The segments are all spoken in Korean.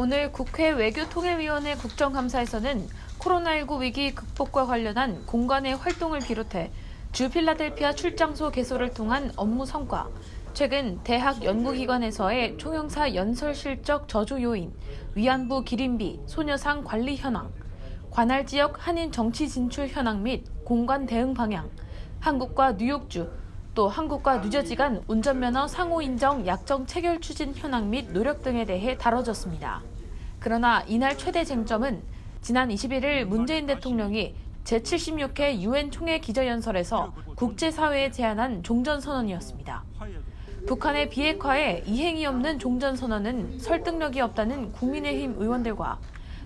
오늘 국회 외교통일위원회 국정감사에서는 코로나19 위기 극복과 관련한 공간의 활동을 비롯해 주 필라델피아 출장소 개소를 통한 업무 성과, 최근 대학 연구기관에서의 총영사 연설 실적 저조 요인, 위안부 기린비, 소녀상 관리 현황, 관할 지역 한인 정치 진출 현황 및 공간 대응 방향, 한국과 뉴욕주, 또 한국과 뉴저지 간 운전면허 상호 인정 약정 체결 추진 현황 및 노력 등에 대해 다뤄졌습니다. 그러나 이날 최대 쟁점은 지난 21일 문재인 대통령이 제76회 유엔 총회 기자연설에서 국제사회에 제안한 종전선언이었습니다. 북한의 비핵화에 이행이 없는 종전선언은 설득력이 없다는 국민의힘 의원들과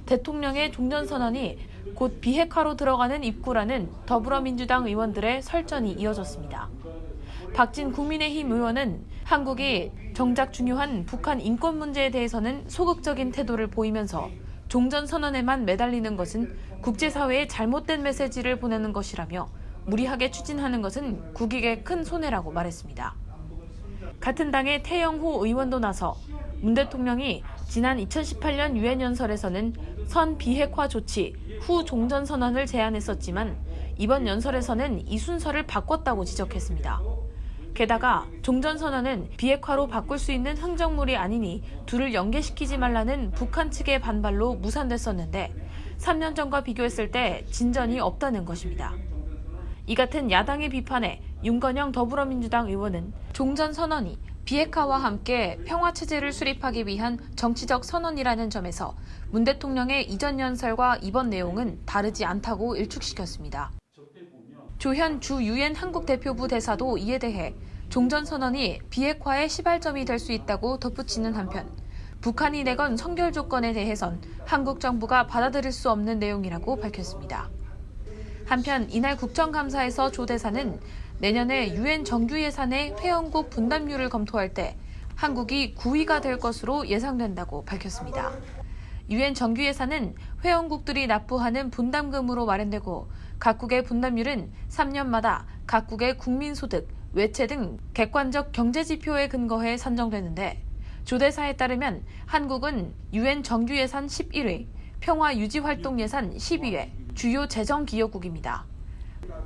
대통령의 종전선언이 곧 비핵화로 들어가는 입구라는 더불어민주당 의원들의 설전이 이어졌습니다. 박진 국민의힘 의원은 한국이 정작 중요한 북한 인권 문제에 대해서는 소극적인 태도를 보이면서 종전 선언에만 매달리는 것은 국제사회에 잘못된 메시지를 보내는 것이라며 무리하게 추진하는 것은 국익에 큰 손해라고 말했습니다. 같은 당의 태영호 의원도 나서 문 대통령이 지난 2018년 유엔 연설에서는 선 비핵화 조치 후 종전 선언을 제안했었지만 이번 연설에서는 이 순서를 바꿨다고 지적했습니다. 게다가 종전 선언은 비핵화로 바꿀 수 있는 흥정물이 아니니 둘을 연계시키지 말라는 북한 측의 반발로 무산됐었는데 3년 전과 비교했을 때 진전이 없다는 것입니다. 이 같은 야당의 비판에 윤건영 더불어민주당 의원은 종전 선언이 비핵화와 함께 평화 체제를 수립하기 위한 정치적 선언이라는 점에서 문 대통령의 이전 연설과 이번 내용은 다르지 않다고 일축시켰습니다. 조현 주 유엔 한국 대표 부 대사도 이에 대해 종전 선언이 비핵화의 시발점이 될 수 있다고 덧붙이는 한편 북한이 내건 선결 조건에 대해선 한국 정부가 받아들일 수 없는 내용이라고 밝혔습니다. 한편 이날 국정감사에서 조 대사는 내년에 유엔 정규 예산의 회원국 분담률을 검토할 때 한국이 9위가 될 것으로 예상된다고 밝혔습니다. 유엔 정규 예산은 회원국들이 납부하는 분담금으로 마련되고 각국의 분담률은 3년마다 각국의 국민소득, 외채 등 객관적 경제 지표에 근거해 산정되는데 조 대사에 따르면 한국은 유엔 정규 예산 11위, 평화 유지 활동 예산 12회, 주요 재정 기여국입니다.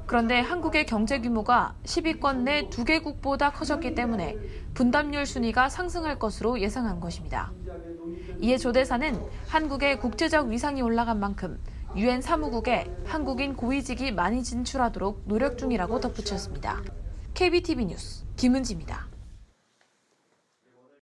그런데 한국의 경제 규모가 10위권 내 두 개국보다 커졌기 때문에 분담률 순위가 상승할 것으로 예상한 것입니다. 이에 조 대사는 한국의 국제적 위상이 올라간 만큼 유엔 사무국에 한국인 고위직이 많이 진출하도록 노력 중이라고 덧붙였습니다. KBTV 뉴스 김은지입니다.